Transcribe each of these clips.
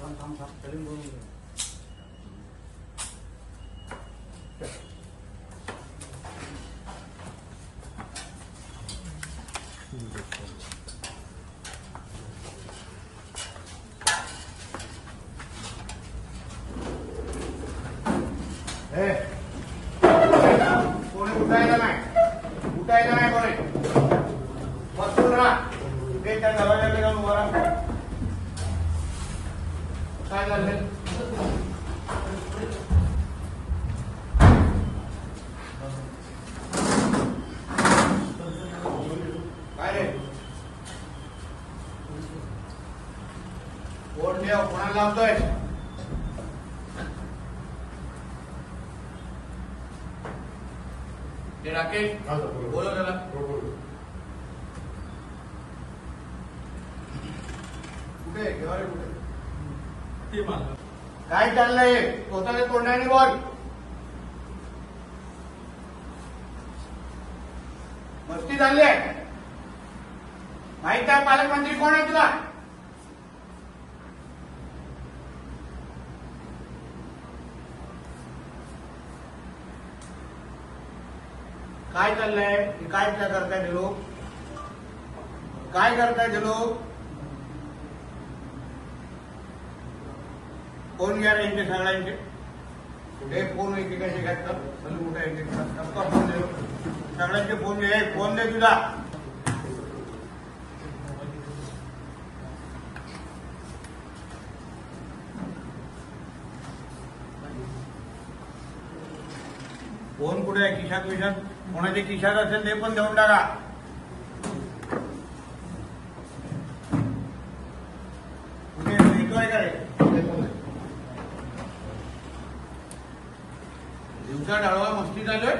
थांब थांब ए, कोणी उठायला नाही उठायला नाही कोणी बसून राहा ते त्या दरवाजाकडे जाऊन उभा राहा काय झालं काय रे कोण देव कोणाला लावतोय ते राकेश बोलो त्याला कुठे आहे? घेवा रे कुठे ते मला काय चाललंय स्वतःच्या तोंडाने बोल मस्ती झाली आहे माहीत आहे पालकमंत्री कोण आहे तुला काय चाललंय? हे काय काय करताय ते लोक? काय करताय ते लोक? फोन घ्या रे यांचे सगळ्यांचे. कुठे फोन एकेकाचे घाततात सलू कुठे यांचे एक फोन दे. सगळ्यांचे फोन घे फोन दे तुझा फोन कुठे आहे? खिशात विशात कोणाच्या खिशात असेल ते पण देऊन टाका. येतोय का आहे. दिवसा डाळवा मस्ती चालू आहे.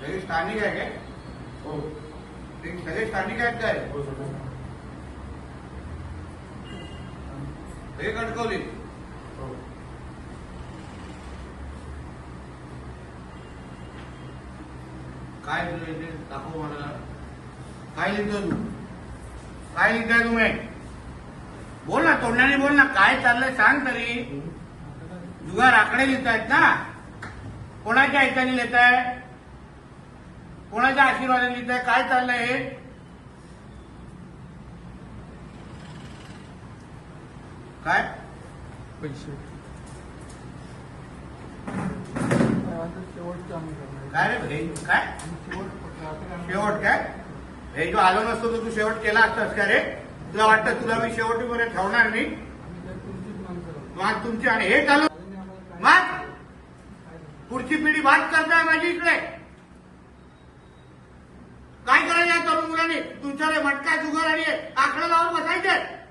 सगळे स्थानिक आहे काय? हो. ते सगळे स्थानिक आहेत काय? हो सर हे. काय दाखव मला. काय लिहितो तू? काय लिहिताय तुम्ही? बोल ना तोंडाने बोल ना. काय चाललंय सांग तरी. जुगार आकडे लिहितायत ना. कोणाच्या ऐकाने लिहिताय? कोणाच्या आशीर्वादाने लिहिताय? काय चाललंय हे? काय? पैसे. करणार काय रे भाई? काय? शेवट शेवट काय? हे जो आलो नसतो तर तू शेवट केला असतास का रे? तुला वाटतं तुला मी शेवटीपर्यंत ठेवणार नाही. मग तुमची आणि हे चालू मग? पुढची पिढी बात करताय माझी इकडे. काय करायचं या तरुण मुलांनी? तुमच्याकडे मटका जुगार आणि आकडे लावून बसायचे.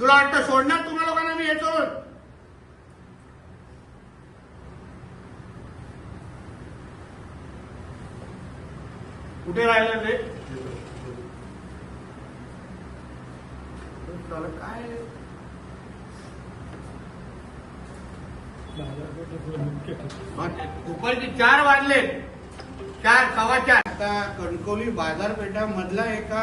तुला वाटतं सोडणार तुम्हा लोकांना मी येतो कुठे राहिलं ते? काय? मग दुपारचे चार वाजले. चार सव्वा चार. आता कणकवली बाजारपेठामधला एका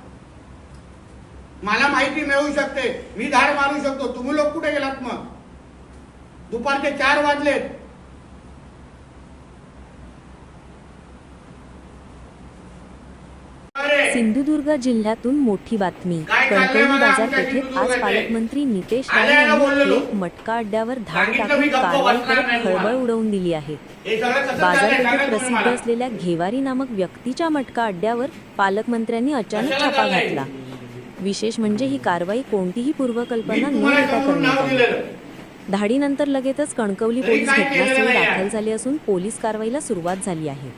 मला माहिती मिळू शकते मी धाड मारू शकतो तुम्ही लोक कुठे गेलात मग दुपारचे चार वाजलेत सिंधुदुर्ग जिल्ह्यातून मोठी बातमी कणकवली बाजारपेठेत आज? पालकमंत्री नितेश राणे. यांनी थेट मटका अड्ड्यावर धाड टाकून कारवाई करत खळबळ. उडवून दिली आहे बाजारपेठेत प्रसिद्ध. असलेल्या घेवारी नामक व्यक्तीच्या मटका अड्ड्यावर पालकमंत्र्यांनी अचानक छापा? घातला विशेष म्हणजे ही कारवाई कोणतीही पूर्वकल्पना न नाव करण्यात आली धाडीनंतर लगेचच कणकवली पोलीस घटनास्थळी दाखल. झाले असून पोलीस कारवाईला सुरुवात झाली आहे.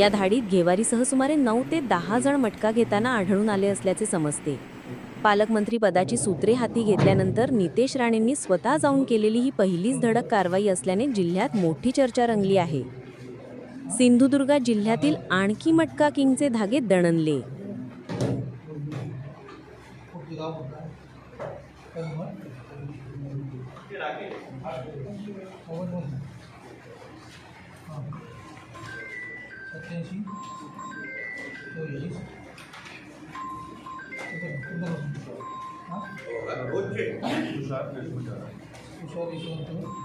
या धाडीत घेवारीसह सुमारे नऊ ते दहा जण मटका घेताना आढळून आले असल्याचे समजते. पालकमंत्री पदाची सूत्रे हाती घेतल्यानंतर नितेश राणेंनी स्वतः जाऊन केलेली ही पहिलीच धडक कारवाई असल्याने जिल्ह्यात मोठी चर्चा रंगली आहे. सिंधुदुर्ग जिल्ह्यातील आणखी मटका किंगचे धागे दणनले सत्याऐंशी चोवीस तुषार यशवंत विजय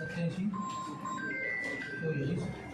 Attention. So, yes.